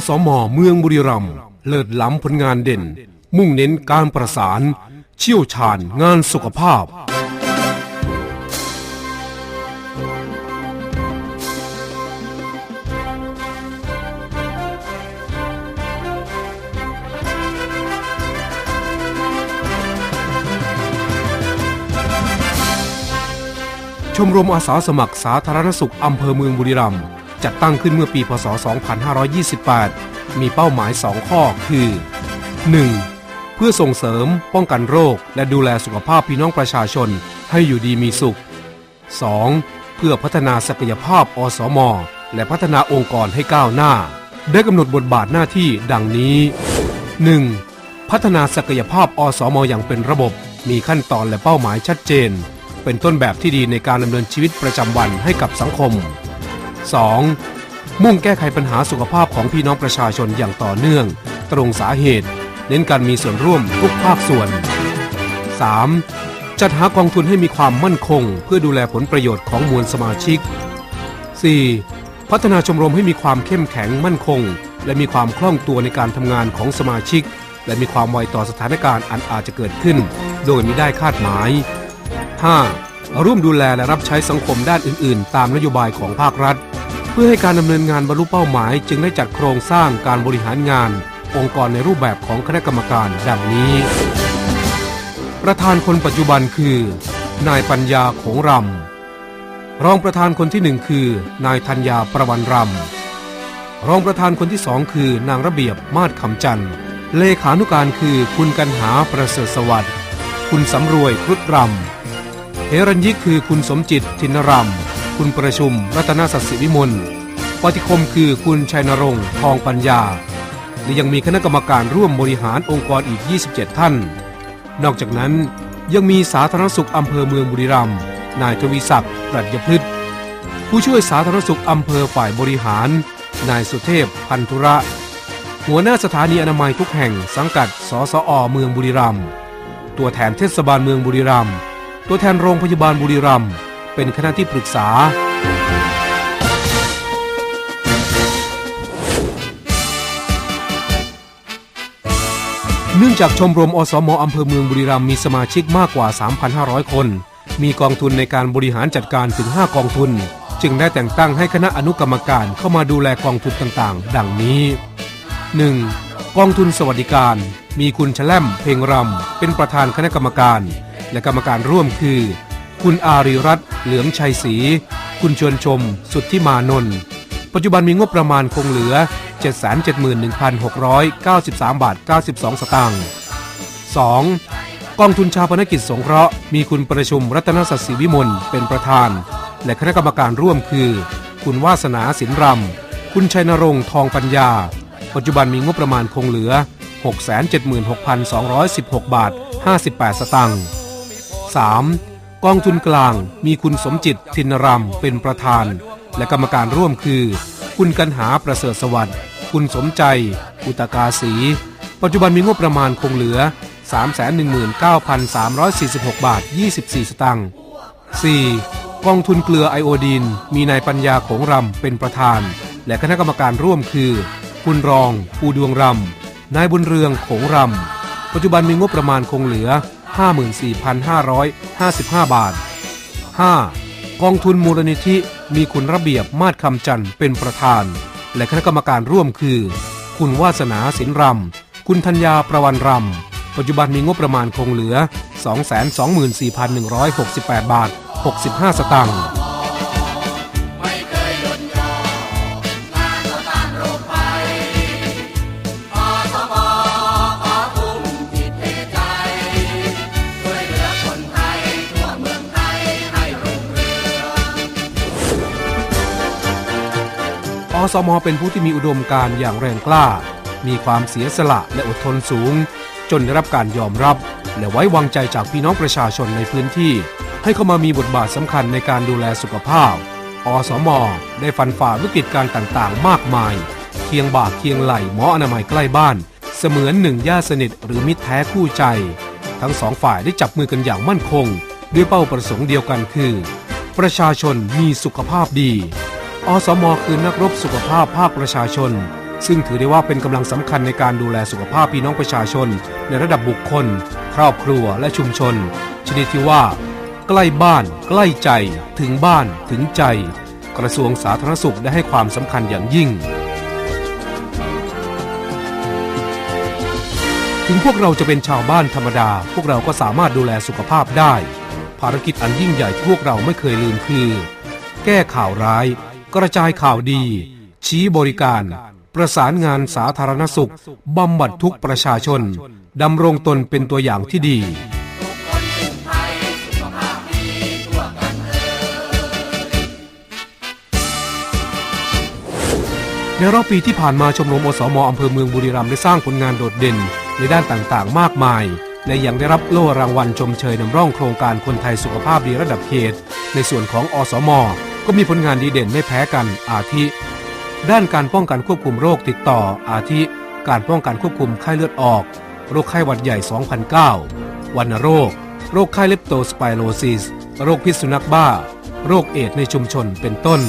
อสมเมืองบุรีรัมย์เลิศล้ำผลงานเด่น มุ่งเน้นการประสาน เชี่ยวชาญงานสุขภาพ ชมรมอาสาสมัครสาธารณสุขอำเภอเมืองบุรีรัมย์ จัดตั้งขึ้นเมื่อปีพศ 2528 มีเป้าหมาย 2 ข้อคือ 1. เพื่อส่งเสริม ป้องกันโรค และดูแลสุขภาพพี่น้องประชาชนให้อยู่ดีมีสุข 2. เพื่อพัฒนาศักยภาพอสม และพัฒนาองค์กรให้ก้าวหน้า ได้กำหนดบทบาทหน้าที่ดังนี้ 1. พัฒนาศักยภาพอสมอย่างเป็นระบบ มีขั้นตอนและเป้าหมายชัดเจน เป็นต้นแบบที่ดีในการดำเนินชีวิตประจำวันให้กับสังคม 2. มุ่งแก้ไขปัญหาสุขภาพของพี่น้องประชาชนอย่างต่อเนื่อง ตรงสาเหตุ เน้นการมีส่วนร่วมทุกภาคส่วน 3. จัดหากองทุนให้มีความมั่นคง เพื่อดูแลผลประโยชน์ของมวลสมาชิก 4. พัฒนาชมรมให้มีความเข้มแข็งมั่นคง และมีความคล่องตัวในการทำงานของสมาชิก และมีความไวต่อสถานการณ์อันอาจจะเกิดขึ้น โดยมิได้คาดหมาย 5. ร่วมดูแลและรับใช้สังคมด้านอื่น ๆ ตามนโยบายของภาครัฐ เพื่อให้การดำเนินงานบรรลุเป้าหมาย จึงได้จัดโครงสร้างการบริหารงาน องค์กรในรูปแบบของคณะกรรมการดังนี้ ประธานคนปัจจุบันคือ นายปัญญาโขงรำรองประธานคนที่หนึ่งคือ นายธัญญาประวันรำรองประธานคนที่สองคือนางระเบียบมาศคำจันทร์เลขานุการคือคุณกันหาประเสริฐสวัสดิ์คุณสำรวยครุฑรำ เฮรัญยิกคือคุณสมจิตทินรำคุณประชุม รัตนสัตย์ศิวิมลปฏิคมคือคุณชัยนรงค์ทองปัญญา และยังมีคณะกรรมการร่วมบริหารองค์กรอีก 27 ท่าน นอกจากนั้นยังมีสาธารณสุขอำเภอเมืองบุรีรัมย์นายทวีศักดิ์ปรัชญพฤษผู้ช่วยสาธารณสุขอำเภอฝ่ายบริหาร นายสุเทพพันธุระ หัวหน้าสถานีอนามัยทุกแห่งสังกัด สสอเมืองบุรีรัมย์ตัวแทนเทศบาลเมืองบุรีรัมย์ ตัวแทนโรงพยาบาลบุรีรัมย์เป็นคณะที่ปรึกษา เนื่องจากชมรมอสมอำเภอเมืองบุรีรัมย์มีสมาชิกมากกว่า 3,500 คน มีกองทุนในการบริหารจัดการถึง 5 กองทุน จึงได้แต่งตั้งให้คณะอนุกรรมการเข้ามาดูแลกองทุนต่างๆ ดังนี้ 1. กองทุนสวัสดิการ มีคุณชแลมเพลงรำ เป็นประธานคณะกรรมการ และกรรมการร่วมคือ คุณอารีรัตน์เหลืองชัยศรี คุณชวนชม สุทธิมานนท์ปัจจุบันมีงบประมาณคงเหลือ 771,693 บาท 92 สตางค์ 2. กองทุนชาปนกิจสงเคราะห์มีคุณประชุมรัตนสัตย์ศรีวิมลเป็นประธาน และคณะกรรมการร่วมคือ คุณวาสนาสินรำ คุณชัยนรงค์ทองปัญญา ปัจจุบันมีงบประมาณคงเหลือ 676,216 บาท 58 สตางค์ 3. กองทุนกลางมีคุณสมจิตทินรำเป็นประธาน และกรรมการร่วมคือ คุณกันหาประเสริฐสวัสดิ์ คุณสมใจ อุตกาสี ปัจจุบันมีงบประมาณคงเหลือ 319,346 บาท 24 สตางค์ 4. กองทุนเกลือไอโอดีน มีนายปัญญาโขงรำเป็นประธาน และคณะกรรมการร่วมคือ คุณรอง ปูดวงรำนายบุญเรืองโขงรำปัจจุบันมีงบประมาณคงเหลือ 54,555 บาท 5. กองทุนมูลนิธิมีคุณระเบียบมาศคำจันทร์เป็นประธาน และคณะกรรมการร่วมคือ คุณวาสนาสินรำ คุณธัญญาประวันรำ ปัจจุบันมีงบประมาณคงเหลือ 224,168 บาท 65 สตางค์ อสมเป็นผู้ที่มีอุดมการณ์อย่างแรงกล้า มีความเสียสละและอดทนสูง จนได้รับการยอมรับ และไว้วางใจจากพี่น้องประชาชนในพื้นที่ ให้เข้ามามีบทบาทสำคัญในการดูแลสุขภาพ อสมได้ฟันฝ่าวิกฤตการต่างๆ มากมาย เคียงบ่าเคียงไหลหมออนามัยใกล้บ้าน เสมือนหนึ่งญาติสนิทหรือมิตรแท้คู่ใจ ทั้งสองฝ่ายได้จับมือกันอย่างมั่นคง ด้วยเป้าประสงค์เดียวกันคือ ประชาชนมีสุขภาพดี อสมคือนักรบสุขภาพภาคประชาชน ซึ่งถือได้ว่าเป็นกำลังสำคัญในการดูแลสุขภาพพี่น้องประชาชน ในระดับบุคคล ครอบครัวและชุมชน ชนิดที่ว่า ใกล้บ้าน ใกล้ใจ ถึงบ้าน ถึงใจ กระทรวงสาธารณสุขได้ให้ความสำคัญอย่างยิ่ง ถึงพวกเราจะเป็นชาวบ้านธรรมดา พวกเราก็สามารถดูแลสุขภาพได้ ภารกิจอันยิ่งใหญ่ที่พวกเราไม่เคยลืมคือ แก้ข่าวร้าย กระจายข่าวดี ชี้บริการ ประสานงานสาธารณสุข บำบัดทุกประชาชน ดำรงตนเป็นตัวอย่างที่ดีในรอบปีที่ผ่านมาชมรมอสมอำเภอเมืองบุรีรัมย์ได้สร้างผลงานโดดเด่นในด้านต่างๆ มากมาย และยังได้รับโล่รางวัลชมเชยนำร่องโครงการคนไทยสุขภาพดีระดับเขต ในส่วนของอสม ก็มีผลงานดีเด่นไม่แพ้กันอาทิ ด้านการป้องกันควบคุมโรคติดต่ออาทิ การป้องกันควบคุมไข้เลือดออก โรคไข้หวัดใหญ่ 2009 วัณโรค โรคไข้เลปโตสไปโรซิส โรคพิษสุนัขบ้า โรคเอดในชุมชนเป็นต้น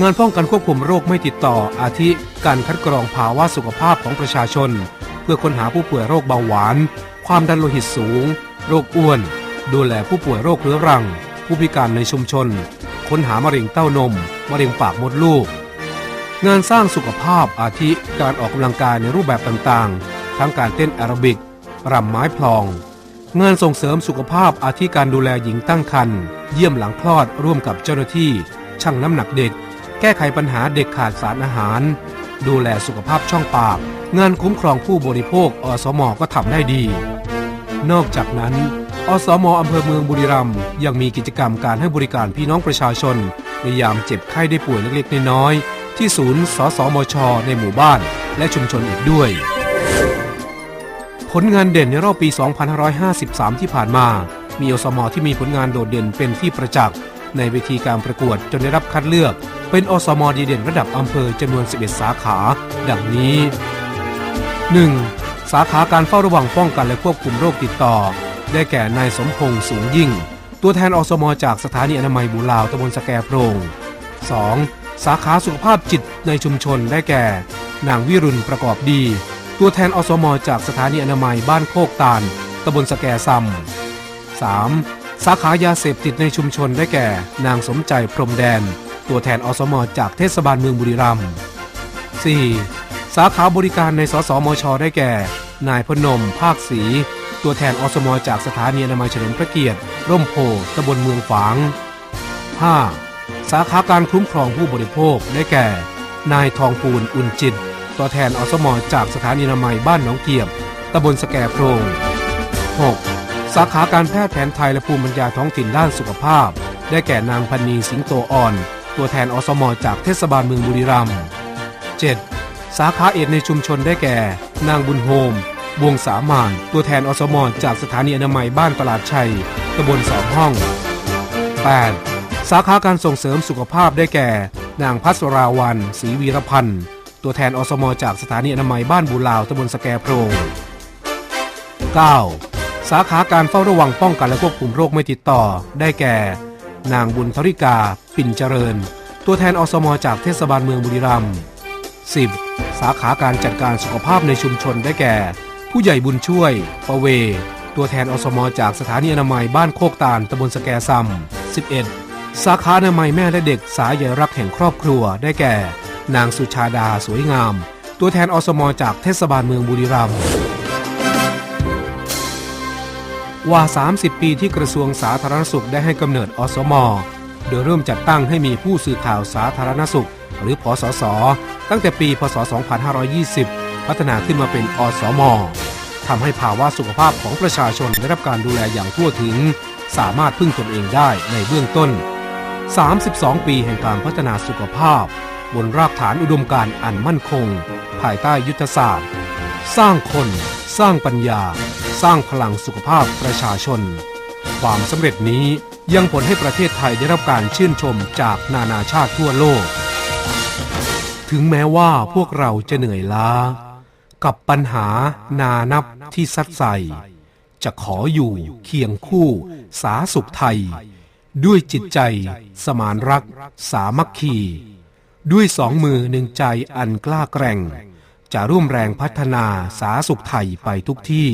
งานป้องกันควบคุมโรคไม่ติดต่ออาทิ การคัดกรองภาวะสุขภาพของประชาชน เพื่อค้นหาผู้ป่วยโรคเบาหวาน ความดันโลหิตสูง โรคอ้วน ดูแลผู้ป่วยโรคเรื้อรัง ผู้พิการในชุมชน ค้นหามะเร็งเต้านม มะเร็งปากมดลูก งานสร้างสุขภาพอาทิการออกกำลังกายในรูปแบบต่างๆ ทั้งการเต้นแอโรบิกรำไม้พลอง งานส่งเสริมสุขภาพอาทิการดูแลหญิงตั้งครรภ์เยี่ยมหลังคลอดร่วมกับเจ้าหน้าที่ชั่งน้ำหนักเด็ก แก้ไขปัญหาเด็กขาดสารอาหาร ดูแลสุขภาพช่องปาก งานคุ้มครองผู้บริโภคอสมก็ทำได้ดี นอกจากนั้น อสมอำเภอเมืองบุรีรัมย์ยังมีกิจกรรมการให้บริการพี่น้องประชาชน ในยามเจ็บไข้ได้ป่วยเล็กๆน้อยๆที่ศูนย์สสมช ในหมู่บ้าน และชุมชนอีกด้วย ผลงานเด่นในรอบปี 2553 ที่ผ่านมา มีอสมอที่มีผลงานโดดเด่นเป็นที่ประจักษ์ในเวทีการประกวดจนได้รับคัดเลือก เป็นอสมดีเด่นระดับอำเภอจำนวน 11 สาขา ดังนี้ 1. สาขาการเฝ้าระวังป้องกันและควบคุมโรคติดต่อ ได้แก่นายสมพงษ์สูงยิ่ง ตัวแทนอสมจากสถานีอนามัยบุลาวตำบลสแกโปรง 2. สาขาสุขภาพจิตในชุมชนได้แก่ นางวิรุณประกอบดี ตัวแทนอสมจากสถานีอนามัยบ้านโคกตาลตำบลสแกซัม 3. สาขายาเสพติดในชุมชนได้แก่ นางสมใจพรมแดน ตัวแทนอสมจากเทศบาลเมืองบุรีรัมย์ 4. สาขาบริการในสสมช ได้แก่ นายพนม ภาคศรี ตัวแทนอสมอจากสถานีอนามัยเฉลิมพระเกียรติ ร่มโพตำบลเมืองฝาง 5. สาขาการคุ้มครองผู้บริโภคได้แก่ นายทองปูนอุ่นจิต ตัวแทนอสมอจากสถานีอนามัยบ้านหนองเกียบตำบลสแกโพรง 6. สาขาการแพทย์แผนไทยและภูมิปัญญาท้องถิ่นด้านสุขภาพ ได้แก่นางพันนีสิงโตอ่อน ตัวแทนอสมอจากเทศบาลเมืองบุรีรัมย์ 7. สาขาเอดในชุมชนได้แก่ นางบุญโฮม วงสามานตัวแทนอสมจากสถานีอนามัยบ้านตลาดชัยตำบลสองห้อง 8. สาขาการส่งเสริมสุขภาพได้แก่ นางพัสราวันศรีวีรพันธ์ตัวแทนอสมจากสถานีอนามัยบ้านบูลาวตำบลสแกโพรง 9. สาขาการเฝ้าระวังป้องกันและควบคุมโรคไม่ติดต่อ ได้แก่ นางบุญธริกา ปิ่นเจริญ ตัวแทนอสมจากเทศบาลเมืองบุรีรัมย์ 10. สาขาการจัดการสุขภาพในชุมชนได้แก่ ผู้ใหญ่บุญช่วย ประเว ตัวแทนอสมจากสถานีอนามัยบ้านโคกตาลตำบลสแกซัม 11. สาขาอนามัยแม่และเด็กสายใยรักแห่งครอบครัวได้แก่ นางสุชาดาสวยงาม ตัวแทนอสมจากเทศบาลเมืองบุรีรัมย์ว่า 30 ปีที่กระทรวงสาธารณสุขได้ให้กำเนิดอสมโดยเริ่มจัดตั้งให้มีผู้สื่อข่าวสาธารณสุข หรือพสสตั้งแต่ปี พศ 2520 พัฒนาขึ้นมาเป็นอสมทำให้ภาวะสุขภาพของประชาชนได้รับการดูแลอย่างทั่วถึง สามารถพึ่งตนเองได้ในเบื้องต้น 32 ปีแห่งการพัฒนาสุขภาพ บนรากฐานอุดมการณ์อันมั่นคง ภายใต้ยุทธศาสตร์ สร้างคน สร้างปัญญา สร้างพลังสุขภาพประชาชน ความสำเร็จนี้ยังผลให้ประเทศไทยได้รับการชื่นชมจากนานาชาติทั่วโลก ถึงแม้ว่าพวกเราจะเหนื่อยล้า กับปัญหานานับที่ซัดใส่จะขออยู่เคียงคู่สาสุขไทย ด้วยจิตใจสมานรัก สามัคคี ด้วยสองมือหนึ่งใจอันกล้าแกร่ง จะร่วมแรงพัฒนาสาสุขไทยไปทุกที่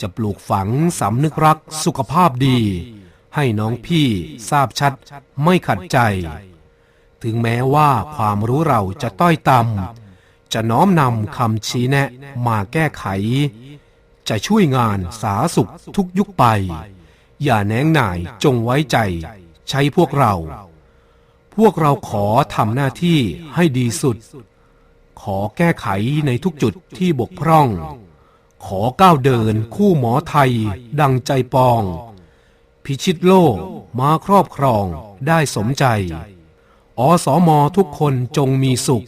จะปลูกฝังสำนึกรักสุขภาพดี ให้น้องพี่ทราบชัดไม่ขัดใจ ถึงแม้ว่าความรู้เราจะต้อยต่ำ จะน้อมนำคำชี้แนะมาแก้ไข จะช่วยงานสาสุขทุกยุคไป อย่าแนงหน่ายจงไว้ใจ ใช้พวกเรา พวกเราขอทำหน้าที่ให้ดีสุด ขอแก้ไขในทุกจุดที่บกพร่อง ขอก้าวเดินคู่หมอไทย ดังใจปอง พิชิตโลกมาครอบครองได้สมใจ อสมทุกคนจงมีสุข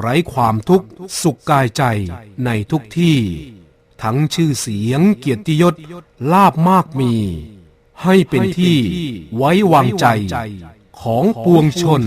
ไร้ความทุกข์สุขกายใจในทุกที่ ทั้งชื่อเสียงเกียรติยศลาบมากมี ให้เป็นที่ไว้วางใจของปวงชน